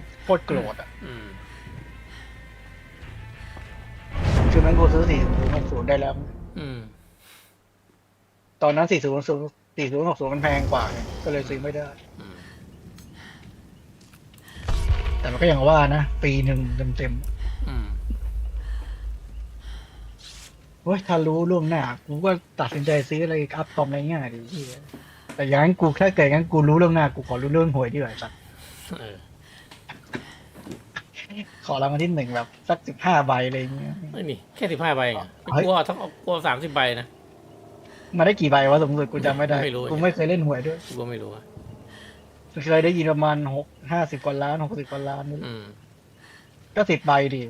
ตรโคตรโกรธอะอืมคือมันกูซื้อสี่ศูนย์หกศูนย์ได้แล้ว อืมตอนนั้นสี่ศูนย์ศูนย์สี่ศูนย์หกศูนย์มันแพงกว่าไงก็เลยซื้อไม่ได้ อืมแต่มันก็อย่างว่านะ ปีหนึ่งเต็มเต็มอืมๆเฮ้ยถ้ารู้ล่วงหน้า กูก็ตัดสินใจซื้ออะไรอัพคอมอะไรง่ายดิเหี้ยแต่อย่างนั้นกูถ้าเกิดงั้นกูรู้ล่วงหน้า กูขอรู้เรื่องหวยดีกว่าสักเออ ขอรางวัลที่หนึ่งแบบสักสิบห้าใบอะไรอย่างเงี้ย ไม่มีแค่สิบห้าใบเองอะเฮ้ย กลัวทั้งกลัวสามสิบใบนะ มาได้กี่ใบวะสมมติกูจำไม่ได้ ไม่รู้ กูไม่เคยเล่นหวยด้วยกูก็ไม่รู้อะเคยได้ยินประมาณหกห้าสิบกว่าล้านหกสิบกว่าล้านนี่อืม ก็สิบใบดิ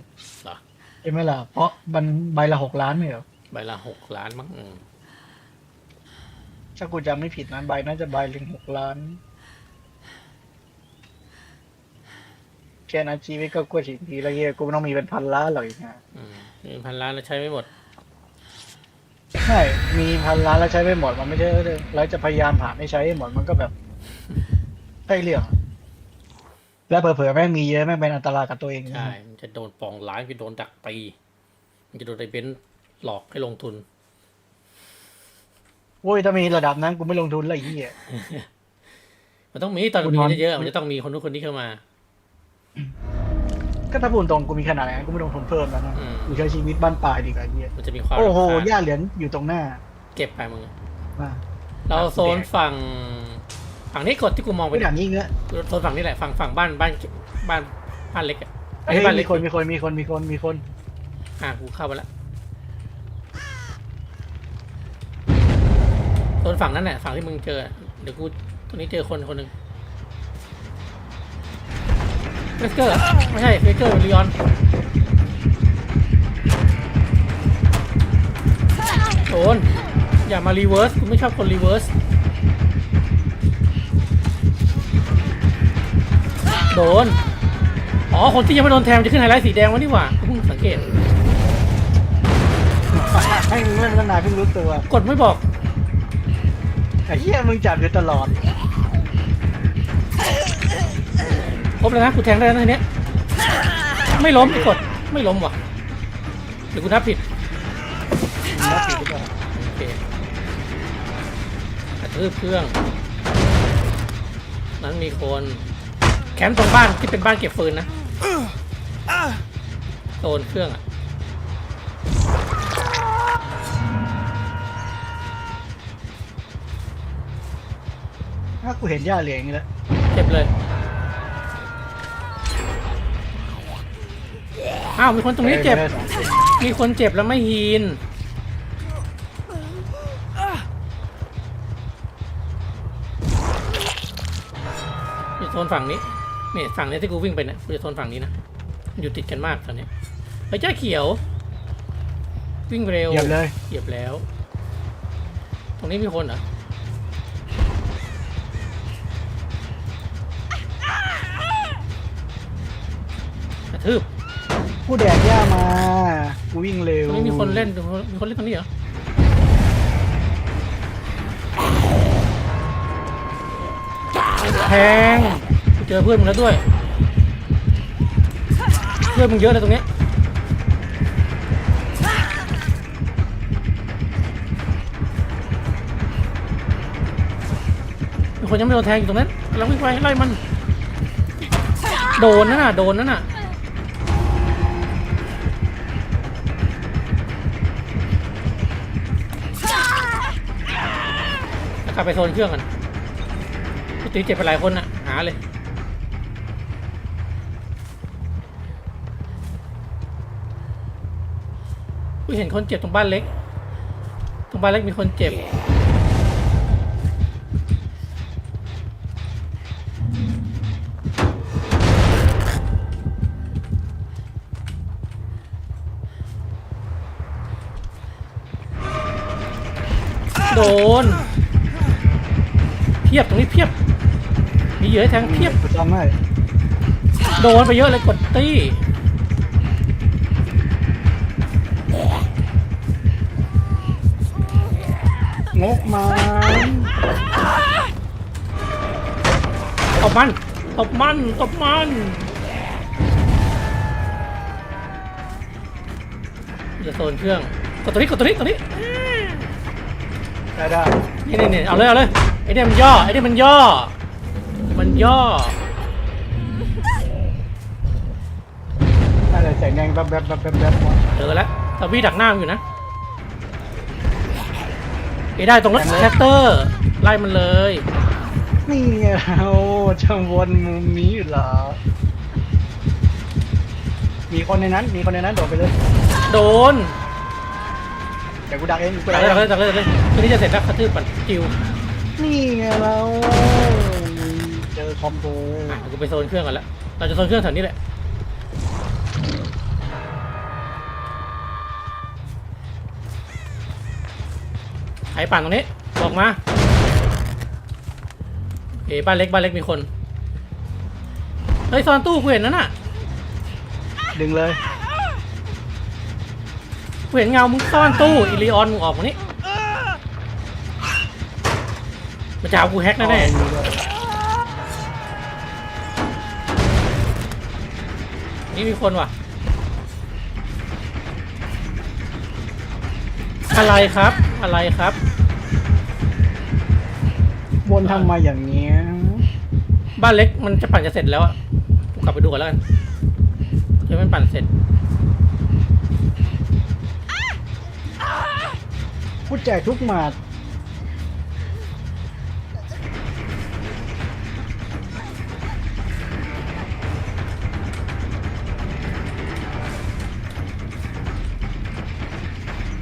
เหรอ ใช่ไหมล่ะ เพราะมันใบละหกล้านไม่เหรอใบละหกล้านมั้งอืมถ้ากูจำไม่ผิดนะใบน่าจะใบถึงหกล้าน แค่นั้นชีวิตก็กลัวถึงทีแล้วเฮียกูไม่ต้องมีเป็นพันล้านหรอกอีกนะอืมมีพันล้านแล้วใช้ไม่หมด ใช่มีพันล้านแล้วใช้ไม่หมดมันไม่ใช่เลยแล้วจะพยายามหาไม่ใช้ให้หมดมันก็แบบใช่เรื่องแล้วเผลอๆแม่งมีเยอะแม่งเป็นอันตรายกับตัวเองนะใช่ มันจะโดนปองร้ายไปโดนดักตี มันจะโดนไอ้เบนซ์หลอกให้ลงทุน โว้ยถ้ามีระดับนั้นกูไม่ลงทุนเลยไอ้เฮียมันต้องมีตอนคุณมีนอนเยอะๆมันจะต้องมีคนนู้นคนนี้เข้ามา ก็ถ้าพูดตรงกูมีขนาดไหนกูไม่ลงทุนเพิ่มแล้วนะอืม กูใช้ชีวิตบ้านปลายดีกว่าไอ้เฮียมันจะมีความโอ้โหรำคาญหญ้าเหลืองอยู่ตรงหน้าเก็บไปมึงมาเราโซนฝั่งฝั่งนี้กดที่กูมองไปไม่ด่านนี้เงี้ยโซนฝั่งนี้แหละฝั่งฝั่งบ้านบ้านบ้านบ้านเล็กอะเฮ้ยไอ้บ้านเล็มีกคนมีคนมีคนมีคนมีคนอะกูเข้าไปแล้วโซนฝั่งนั้นแหละฝั่งที่มึงเจออะเดี๋ยวกูตรงนี้เจอคนคนหนึ่ง เฟสเกอร์ไม่ใช่เฟสเกอร์ลีออนโซนอย่ามารีเวิร์สกูไม่ชอบคนรีเวิร์สโดน อ๋อ คนที่ยังไม่โดนแทงจะขึ้นไฮไลท์สีแดงวะนี่หว่ากูเพิ่งสังเกตให้มึงเล่นตั้งนานเพิ่งรู้ตัว กดไม่บอกไอ้เหี้ยมึงจับอยู่ตลอด บแล้วนะกูแทงได้แล้วนะทีเนี้ยไม่ล้มกดไม่ล้มว่ะหรือกูนับผิดมึงรับผิดหรือเปล่าโอเคกระทืบเครื่อง นั้นมีคนแคมป์ตรงบ้านที่เป็นบ้านเก็บฟืนนะโซนเครื่องอะถ้ากูเห็นหญ้าเหลืองอย่างนี้แล้วเจ็บเลย อ้าวมีคนตรงนี้เจ็บได้สองคนมีคนเจ็บแล้วไม่ฮีนอยู่โซนฝั่งนี้นี่ฝั่งนี้ที่กูวิ่งไปเนี่ยกูจะโซนฝั่งนี้นะมันอยู่ติดกันมากตอนเนี้ยเฮ้ยเจ้าเขียว วิ่งเร็วเหยียบเลยเหยียบแล้ว ตรงนี้มีคนเหรอกระทืบ ผู้แดกหญ้ามากูวิ่งเร็วตรงนี้มีคนเล่นมีคนเล่นตรงนี้เหรอแทงกูเจอเพื่อนมึงแล้วด้วย เพื่อนมึงเยอะเลยตรงเนี้ยมีคนยังไม่โดนแทงอยู่ตรงนั้นกำลังวิ่งไปไล่มัน โดนนั่นน่ะ โดนนั่นน่ะ ลับไปโซนเครื่องกันกูตีเจ็บไปหลายคนน่ะหาเลย กูเห็นคนเจ็บตรงบ้านเล็ก ตรงบ้านเล็กมีคนเจ็บ โดน เพียบตรงนี้เพียบ มีเยอะแทงเพียบ จำได้โดนไปเยอะเลยกดตี้งกมาตบมันตบมันตบมันอย่าโซนเครื่อง กดตัวนี้กดตัวนี้ตัวนี้ได้ได้ นี่นี่นี่เอาเลยเอาเลย ไอ้เนี่ยมันย่อไอ้เนี่ยมันย่อ มันย่อได้เลยแสงแดงแบบแบบแบบแบบแบบเจอแล้วตาวีดักหน้ามันอยู่นะไอ้ได้ตรงรถแท็กเตอร์ไล่มันเลยนี่ไงเราจะวนมุมนี้อยู่เหรอ มีคนในนั้น มีคนในนั้นโดดไปเลย โดน เดี๋ยวกูดักเองกูดัดักกเลยเอดักงเลยดักเลยตัวนี้จะเสร็จแล้วกระทืบปั่นจิว นี่ไงเราเจอคอมโบอะเดี๋ยวกูไปโซนเครื่องก่อนแล้วเราจะโซนเครื่องแถวนี้แหละไอ้ปั่นตรงนี้ บอกมา เอ้บ้านเล็กบ้านเล็กมีคน เฮ้ยซ่อนตู้กูเห็นนั่นน่ะดึงเลยกูเห็นเงามึงซ่อนตู้อีลีออนมึงออกมานี่ มาจะเอากูแฮกแน่เอาแน่อันนี้ด้วยๆนี่มีคนว่ะ อะไรครับ อะไรครับ วนทำไมาอย่างเนี้ยบ้านเล็กมันจะปั่นจะเสร็จแล้วอะกูกลับไปดูกันแล้วกันเดี๋ยวมันปั่นเสร็จพูดแจกทุกหมาด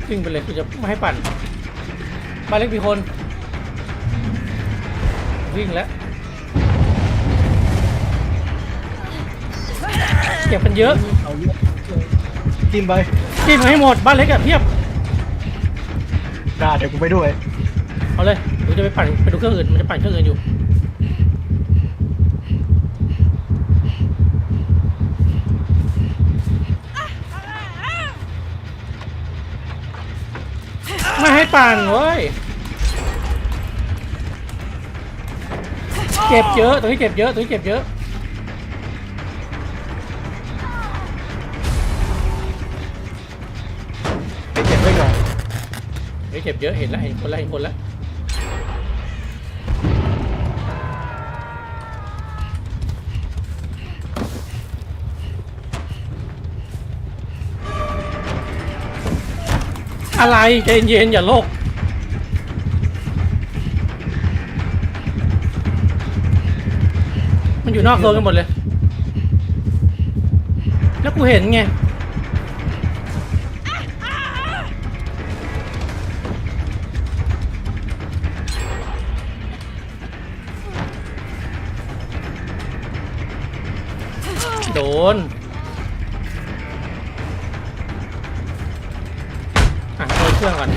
วิ่งไปเลยกูจะไม่ให้ปั่นบ้านเล็กมีคน วิ่งแล้วเก็บกันเยอะเอาเยอะจิ้มไปจิ้มให้หมดบ้านเล็กอะเพียบได้เดี๋ยวกูไปด้วย เอาเลยกูจะไปปั่นไปดูเครื่องอื่นมันจะปั่นเครื่องอื่นอยู่ ไม่ให้ ปั่นเว้ย เก็บเยอะ ตัวนี้เก็บเยอะ ตัวนี้เก็บเยอะ ไปเก็บไว้ก่อนเฮ้ยเก็บเยอะ เห็นแล้วเห็นคนแล้วเห็นคนแล้ว อะไรใจเย็นๆอย่าโลกมันอยู่นอกโซนกันหมดเลย แล้วกูเห็นไง โดน รื่องก่อน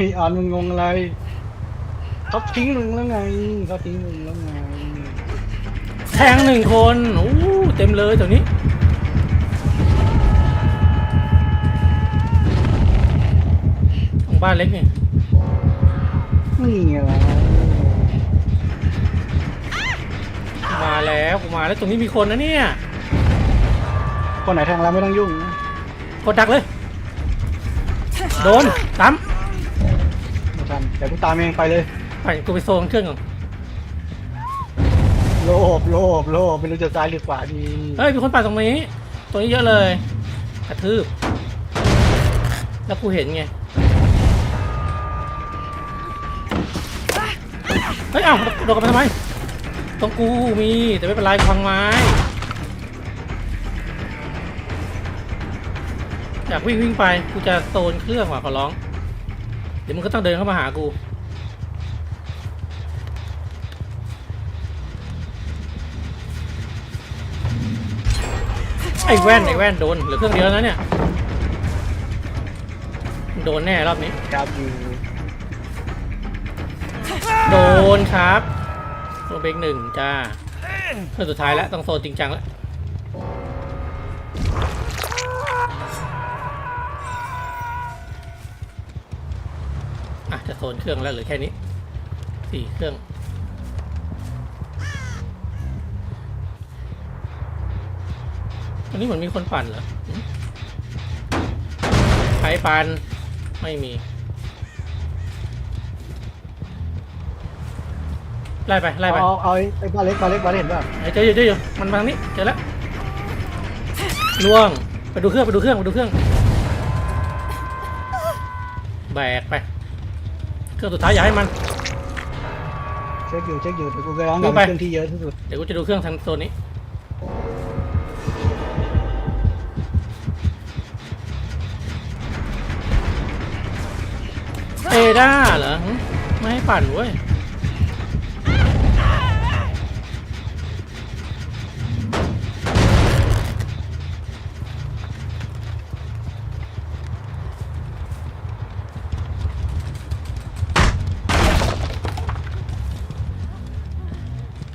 มีออนมึงงงอะไรเขาทิ้งมึงแล้วไงเขาทิ้งมึงแล้วไง แทงหนึ่งคนโอ้เต็มเลยแถวนี้ ของบ้านเล็กนี่นี่ไงล่ะมาแล้วกูมาแล้วตรงนี้มีคนนะเนี่ย คนไหนแทงเราไม่ต้องยุ่งนะ กดดักเลย โดนซ้ไม่ทันเดี๋ยวกูตามเองไปเลยำไปกูไปโซนเครื่องก่อนโลภโลภโลภไม่รู้จะซ้ายหรือขวาดีเฮ้ยมีคนปั่นตรงนี้ ตรงนี้เยอะเลยกระทืบแล้วกูเห็นไงเฮ้ยเอ้าโดดกันมาทำไมตรงกูมีแต่ไม่เป็นไรพังไม้ อยากวิ่งวิ่งไป กูจะโซนเครื่องว่ะขอร้อง เดี๋ยวมึงก็ต้องเดินเข้ามาหากู ไอ้แว่นไอ้แว่นโดนเหลือเครื่องเดียวแล้วเนี่ย โดนแน่รอบนี้ ครับอยู่โดนครับโดนเบรกหนึ่งจ้าเครื่อสุดท้ายแล้วต้องโซนจริงจังแล้ว โซนเครื่องแล้วเหรือแค่นี้สี่เครื่องเอันนี้เหมือนมีคนปั่นเหรอหึใครปั่นไม่มี ไล่ไป ไล่ไปเอาเอาไอ้ไอ้บ้านเล็กบ้านเล็กบ้านเล็กเห็นป่ะเอ้ยเจออยู่เจออยู่มันมาทางนี้เจอแล้วล่วง ไปดูเครื่อง ไปดูเครื่อง ไปดูเครื่อง แบกไป เครื่องสุดท้ายอย่าให้มัน เช็คอยู่เช็คอยู่เดี๋ยวกูกำลังดูทำไป เครื่องที่เยอะที่สุดเดี๋ยวกูจะดูเครื่องทางโซนนี้ เอด้าเหรอหึไม่ให้ปั่นเว้ย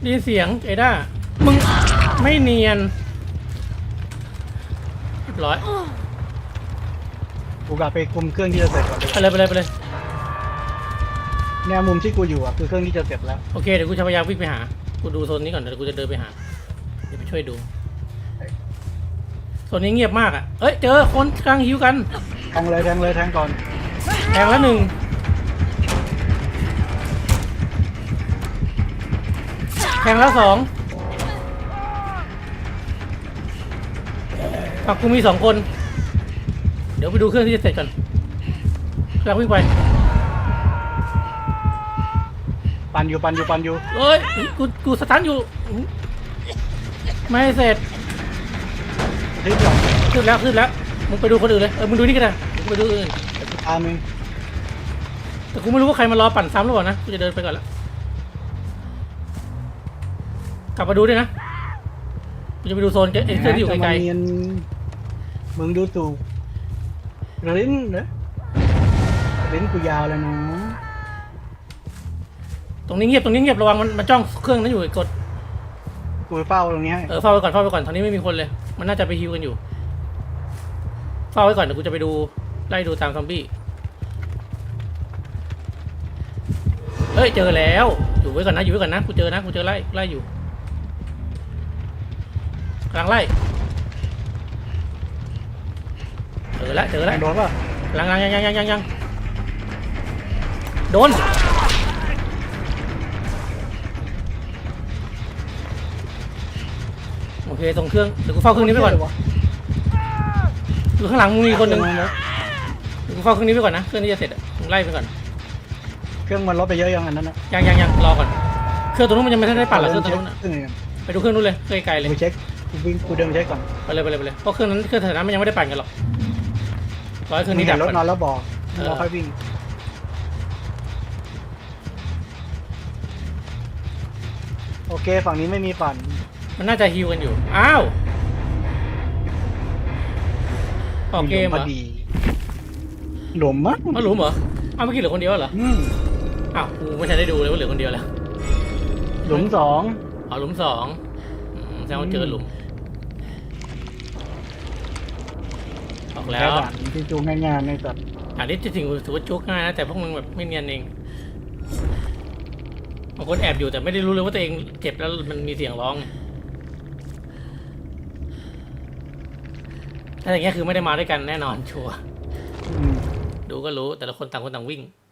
ดยินเสียงเอด้ามึงไม่เนียนเรียบร้อยกูกลับไปคุมเครื่องที่จะเสร็จก่อนเลยไปเลยไปเลยไปเลยเนี่ยมุมที่กูอยู่อะคือเครื่องที่จะเสร็จแล้วโอเคเดี๋ยวกูจะพยายามวิ่งไปหา กูดูโซนนี้ก่อนเดี๋ยวกูจะเดินไปหา เดี๋ยวไปช่วยดูโซนนี้เงียบมากอะเอ้ยเจอคนกำลังหิวกัน แทงเลยแทงเลยแทงก่อน แทงแล้วหนึ่ง แทงแล้วสองฝั่งกูมีสองคน เดี๋ยวไปดูเครื่องที่จะเสร็จก่อนกำลังวิ่งไปปันอยู่ปันอยู่ปันอยู่เอ้ยกูกูสตาร์ทอยู่ ไม่ให้เสร็จทิ้งก่อนขึ้นแล้วขึ้นแล้วมึงไปดูคนอื่นเลยเออมึงดูนี่ก็ได้มึงไปดูอื่นเดี๋ยวกูตามเองแต่กูไม่รู้ว่าใครมารอปั่นซ้ำหรือเปล่านะกูจะเดินไปก่อนละ กลับมาดูด้วยนะกูจะไปดูโซนเอ็กเซอร์ที่อยู่ไกลจะมาเนียนมึงดูตู่ลิ้นเนอะลิ้นกูยาวเลยเนาะๆตรงนี้เงียบตรงนี้เงียบระวังมันมันจ้องเครื่องนั้นอยู่กดกูไปเฝ้าตรงนี้ให้เออเฝ้าไว้ก่อนเฝ้าไว้ก่อนตอนนี้ไม่มีคนเลย มันน่าจะไปฮิวกันอยู่เฝ้าไว้ก่อนเดี๋ยวกูจะไปดูไล่ดูตามซอมบี้เฮ้ยเจอแล้วอยู่ไว้ก่อนนะอยู่ไว้ก่อนนะกูเจอนะกูเจอไล่ไล่อยู่ กำลังไล่เจอแล้วเจอแทแล้วงโดนป่ะกำลังยังยังยังยังยังโดนโอเคตรงเครื่องเดี๋ยวกูเฝ้าเครื่องนี้ไว้ก่อนอยู่ข้างหลังมึงมีคนหนึ่งเดี๋ยวกูเฝ้าเครื่องนี้ไว้ก่อนนะเครื่องนี้จะเสร็จอะมึงไล่ไปก่อน เครื่องมันลดไปเยอะยังอันนั้นนะยังยังยังรอก่อน เครื่องตัวนู้นมันยังไม่ทันได้ปั่นหรอกเครื่องตัวนู้นอะเครื่องอื่นไปดูเครื่องนู้นเลยเครื่องไกลๆเลยกูเช็คกู วิ่งกูเดินไปเช็คก่อนไปเลยไปเลยไปเลยเพราะเครื่องนั้นเครื่องแถวนั้นมันยังไม่ได้ปั่นกันหรอกร้อยเครื่องมีนี้เห็ดับนรถก่อนนอนแล้วบอกเออเราค่อยวิ่งโอเค ฝั่งนี้ไม่มีปั่นมันน่าจะฮิวกันอยู่อ้าวออกเกมหเหรลุอพอดีหลุมมั้งอ้าวหลุมเหรออ้าวเมื่อกี้เหลือคนเดียวเหรออืมอ้าวกูไม่ทันได้ดูเลยว่าเหลือคนเดียวแล้วหลุมสองอ๋อหลุมสองอืมแสดงว่าเจอหลุม ออกแล้แค่วด่านที่จูงง่ายๆในสัตว์อันนี้จะถึงถือว่าจุกง่ายนะแต่พวกมึงแบบไม่เนียนเองบางคนแอบอยู่แต่ไม่ได้รู้เลยว่าตัวเองเจ็บแล้วมันมีเสียงร้องถ้าอย่างเงี้ยคือไม่ได้มาด้วยกันแน่นอนชัวร์อืมดูก็รู้แต่ละคนต่างคนต่างวิ่ง